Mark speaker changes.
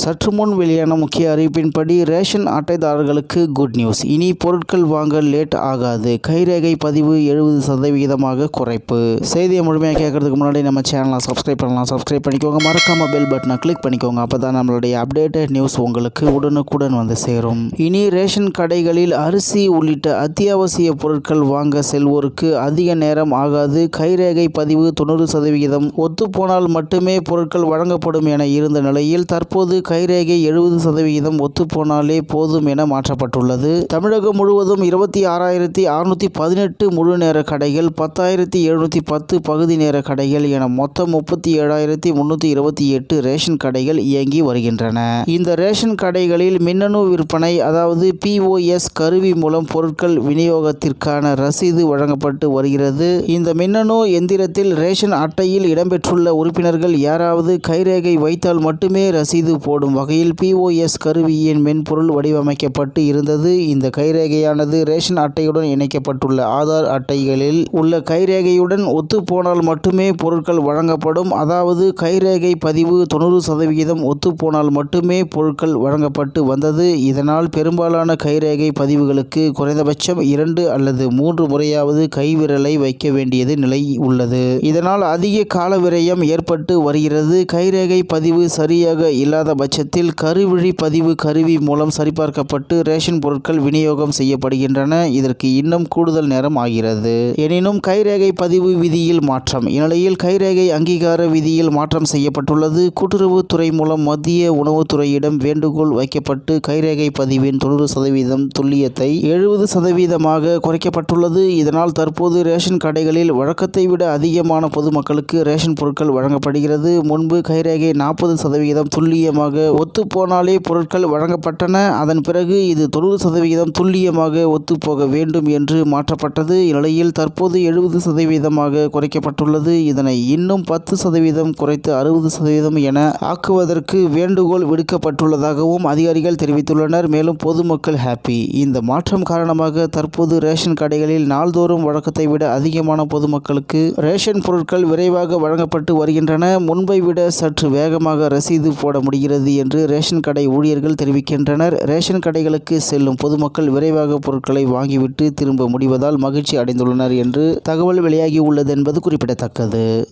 Speaker 1: சற்று முன் வெளியான முக்கிய அறிவிப்பின்படி ரேஷன் அட்டைதாரர்களுக்கு குட் நியூஸ் இனி பொருட்கள் வாங்க லேட் ஆகாது. கைரேகை பதிவு எழுபது சதவிகிதமாக குறைப்பு. செய்தியை முழுமையாக கேட்கறதுக்கு முன்னாடி நம்ம சேனலை சப்ஸ்கிரைப் பண்ணலாம். சப்ஸ்கிரைப் பண்ணிக்கோங்க. மறக்காம பெல் பட்டனை கிளிக் பண்ணிக்கோங்க. அப்போ தான் நம்மளுடைய அப்டேட்டட் நியூஸ் உங்களுக்கு உடனுக்குடன் வந்து சேரும். இனி ரேஷன் கடைகளில் அரிசி உள்ளிட்ட அத்தியாவசிய பொருட்கள் வாங்க செல்வோருக்கு அதிக நேரம் ஆகாது. கைரேகை பதிவு தொண்ணூறு சதவிகிதம். ஒத்துப்போனால் மட்டுமே பொருட்கள் வழங்கப்படும் என இருந்த நிலையில் தற்போது கைரேகை எழுபது சதவிகிதம் ஒத்துப்போனாலே போதும் என மாற்றப்பட்டுள்ளது. தமிழகம் முழுவதும் இருபத்தி ஆறாயிரத்தி அறுநூற்றி பதினெட்டு முழு நேர கடைகள் பத்தாயிரத்தி எழுநூற்றி பத்து பகுதி நேர கடைகள் என மொத்தம் முப்பத்தி ஏழாயிரத்தி முன்னூற்றி இருபத்தி எட்டு ரேஷன் கடைகள் இயங்கி வருகின்றன. இந்த ரேஷன் கடைகளில் மின்னணு விற்பனை அதாவது பிஓஎஸ் கருவி மூலம் பொருட்கள் விநியோகத்திற்கான ரசீது வழங்கப்பட்டு வருகிறது. இந்த மின்னணு எந்திரத்தில் ரேஷன் அட்டையில் இடம்பெற்றுள்ள உறுப்பினர்கள் யாராவது கைரேகை வைத்தால் மட்டுமே ரசீது போ ஓடும் வகையில் பிஓஎஸ் கருவியின் மென்பொருள் வடிவமைக்கப்பட்டு இருந்தது. இந்த கைரேகையானது ரேஷன் அட்டையுடன் இணைக்கப்பட்டுள்ள ஆதார் அட்டைகளில் உள்ள கைரேகையுடன் ஒத்துப்போனால் மட்டுமே பொருட்கள் வழங்கப்படும். அதாவது கைரேகை பதிவு தொண்ணூறு சதவிகிதம் ஒத்துப்போனால் மட்டுமே பொருட்கள் வழங்கப்பட்டு வந்தது. இதனால் பெரும்பாலான கைரேகை பதிவுகளுக்கு குறைந்தபட்சம் இரண்டு அல்லது மூன்று முறையாவது கைவிரலை வைக்க வேண்டியது நிலை உள்ளது. இதனால் அதிக கால விரயம் ஏற்பட்டு வருகிறது. கைரேகை பதிவு சரியாக இல்லாத பட்சத்தில் கருவிழி பதிவு கருவி மூலம் சரிபார்க்கப்பட்டு ரேஷன் பொருட்கள் விநியோகம் செய்யப்படுகின்றன. இதற்கு இன்னும் கூடுதல் நேரம் ஆகிறது. எனினும் கைரேகை பதிவு விதியில் மாற்றம். இந்நிலையில் கைரேகை அங்கீகார விதியில் மாற்றம் செய்யப்பட்டுள்ளது. கூட்டுறவுத்துறை மூலம் மத்திய உணவுத்துறையிடம் வேண்டுகோள் வைக்கப்பட்டு கைரேகை பதிவின் தொண்ணூறு சதவீதம் துல்லியத்தை எழுபது சதவீதமாக குறைக்கப்பட்டுள்ளது. இதனால் தற்போது ரேஷன் கடைகளில் வழக்கத்தை விட அதிகமான பொதுமக்களுக்கு ரேஷன் பொருட்கள் வழங்கப்படுகிறது. முன்பு கைரேகை நாற்பது சதவீதம் துல்லியமாக ஒத்துப்போனாலே பொருட்கள் வழங்கப்பட்டன. அதன் பிறகு இது தொண்ணூறு சதவிகிதம் துல்லியமாக ஒத்துப்போக வேண்டும் என்று மாற்றப்பட்டது. இந்நிலையில் தற்போது எழுபது சதவீதமாக குறைக்கப்பட்டுள்ளது. இதனை இன்னும் பத்து சதவீதம் குறைத்து அறுபது சதவீதம் என ஆக்குவதற்கு வேண்டுகோள் விடுக்கப்பட்டுள்ளதாகவும் அதிகாரிகள் தெரிவித்துள்ளனர். மேலும் பொதுமக்கள் ஹாப்பி இந்த மாற்றம் காரணமாக தற்போது ரேஷன் கடைகளில் நாள்தோறும் வழக்கத்தை விட அதிகமான பொதுமக்களுக்கு ரேஷன் பொருட்கள் விரைவாக வழங்கப்பட்டு வருகின்றன. முன்பை விட சற்று வேகமாக ரசீது போட முடிகிறது. என்று ரேஷன் கடை ஊழியர்கள் தெரிவிக்கின்றனர். ரேஷன் கடைகளுக்கு செல்லும் பொதுமக்கள் விரைவாக பொருட்களை வாங்கிவிட்டு திரும்ப முடிவதால் மகிழ்ச்சி அடைந்துள்ளனர் என்று தகவல் வெளியாகி உள்ளது என்பது குறிப்பிடத்தக்கது.